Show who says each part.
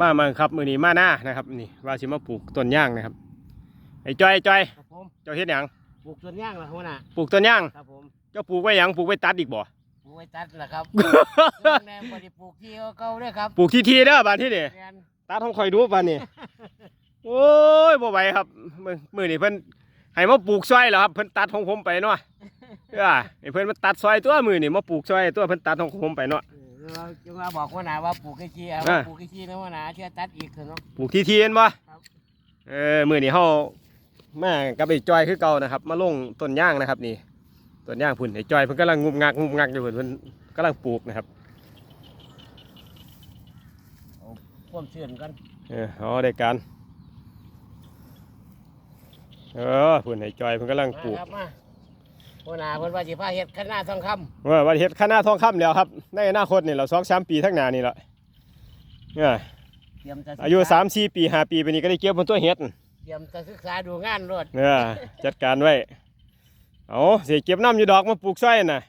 Speaker 1: มามาครับมือนี้มาหน้านะครับนี่ว่าสิมาปลูกต้นย่างนะครับไอ้จอยไอ้จอย
Speaker 2: ครับผม
Speaker 1: เจ้าเฮ็ดหยัง
Speaker 2: ปลูกสวนย่างเหรอหัวหน้า
Speaker 1: ปลูกต้นย่าง
Speaker 2: ครับผม
Speaker 1: เจ้าปลูกไว้หยังปลูกไว้ตัดอีกบ่
Speaker 2: ปลูกไว้ตัดเหรอครับ แม่บ่ได้ปลูกที่เก่าๆด้วยครับ
Speaker 1: ปลูกทีๆเด้อบานที่นี่
Speaker 2: แม่น
Speaker 1: ตัดของคอยดูบานนี้โอ้ยบ่ไหวครับมือมือนี่เพิ่นให้มาปลูกซอยแล้วครับเพิ่นตัดของผมไปเนาะเออให้เพิ่นมาตัดซอยตัวมือนี่มาปลูกซอยตัวเพิ่นตัดของผมไปเนาะ
Speaker 2: เออเรา จะมาบอกหัวหน้าว่าปลูกไอ้ขี้เอา
Speaker 1: อ่า
Speaker 2: ปลูกไอ้ขี้นะหัวหน้าเชื่อตัดอีกเถอะเนาะ
Speaker 1: ปลูกทีๆเห็นบ่
Speaker 2: ครับ
Speaker 1: เออมือนี่เฮามากับไอ้จอยคือเก่านะครับ มาลงต้นย่างนะครับ นี่ต้นย่างพุ่นไอ้จอยเพิ่นกำลังงุบงักงุบงักอยู่เพิ่นเพิ่นกำลังปลูกนะครับ
Speaker 2: พ่วามเชื่อนกัน
Speaker 1: เออเอาได้การเออพุ่นไอ้จอยเพิ่นกำลัง
Speaker 2: มา
Speaker 1: ปลูก
Speaker 2: ครับมา หัวหน้าเพิ่นว่าสิพาเฮ็ดคณะทองคำ
Speaker 1: ว่าวันเฮ็ดคณะทองคำแล้วครับ ในอนาคตนี่เราสองสามปีทั้างหน้านี่แหละเออ
Speaker 2: เตรียมจะศึกษ
Speaker 1: อายุสามสี่ปีห้าปีไปนี้ก็ได้เก็บบนตัวเฮ็ด
Speaker 2: เตรียมจะศึกษาดูงานรวด
Speaker 1: เออจัดการไว้ เอาเสียเก็บน้ำอยู่ดอกมาปลูกซอยน่ะ